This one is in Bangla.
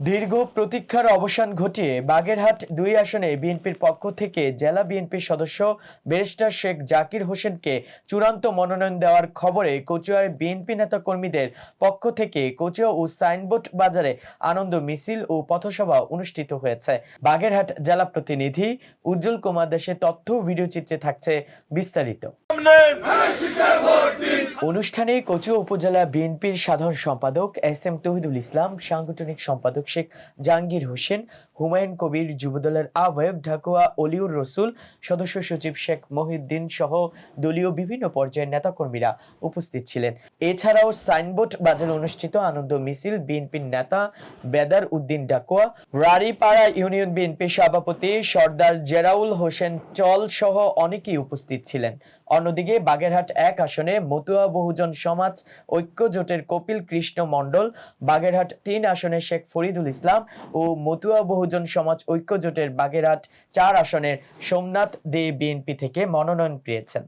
দীর্ঘ প্রতীক্ষার অবসান ঘটিয়ে বাগেরহাট দুই আসনে বিএনপির পক্ষ থেকে জেলা বিএনপির সদস্য ব্যারিস্টার শেখ জাকির হোসেনকে চূড়ান্ত মনোনয়ন দেওয়ার খবরে কচুয়ার বিএনপি নেতা কর্মীদের পক্ষ থেকে কচুয়া ও সাইনবোর্ড বাজারে আনন্দ মিছিল ও পথসভা অনুষ্ঠিত হয়েছে। বাগেরহাট জেলা প্রতিনিধি উজ্জ্বল কুমার দেশের তথ্য ভিডিও চিত্রে থাকছে বিস্তারিত। অনুষ্ঠানে কচুয়া উপজেলা বিএনপির সাধারণ সম্পাদক এস এম তহিদুল ইসলাম, সাংগঠনিক সম্পাদক শেখ জাহাঙ্গীর হোসেন, হুমায়ুন কবির যুবদলের আহ্বায়ক ঢাকুয়া অলিউর রসুল, সদস্য সচিব শেখ মহিউদ্দিন সহ দলীয় বিভিন্ন পর্যায়ের নেতাকর্মীরা উপস্থিত ছিলেন। এছাড়াও সাইনবোর্ড বাজারে অনুষ্ঠিত আনন্দ মিছিল বিএনপির নেতা বেদার উদ্দিন ডাকুয়া রাড়িপাড়া ইউনিয়ন বিএনপির সভাপতি সর্দার জেরাউল হোসেন চল সহ অনেকেই উপস্থিত ছিলেন। অন্যদিকে বাগেরহাট এক আসনে মতুয়া বহুজন সমাজ ঐক্য জোটের কপিল কৃষ্ণ মণ্ডল, বাগেরহাট তিন আসনে শেখ ফরিদুল ইসলাম ও মতুয়া বহুজন সমাজ ঐক্য জোটের বাগেরহাট চার আসনের সোমনাথ দে বিএনপি থেকে মনোনয়ন পেয়েছেন।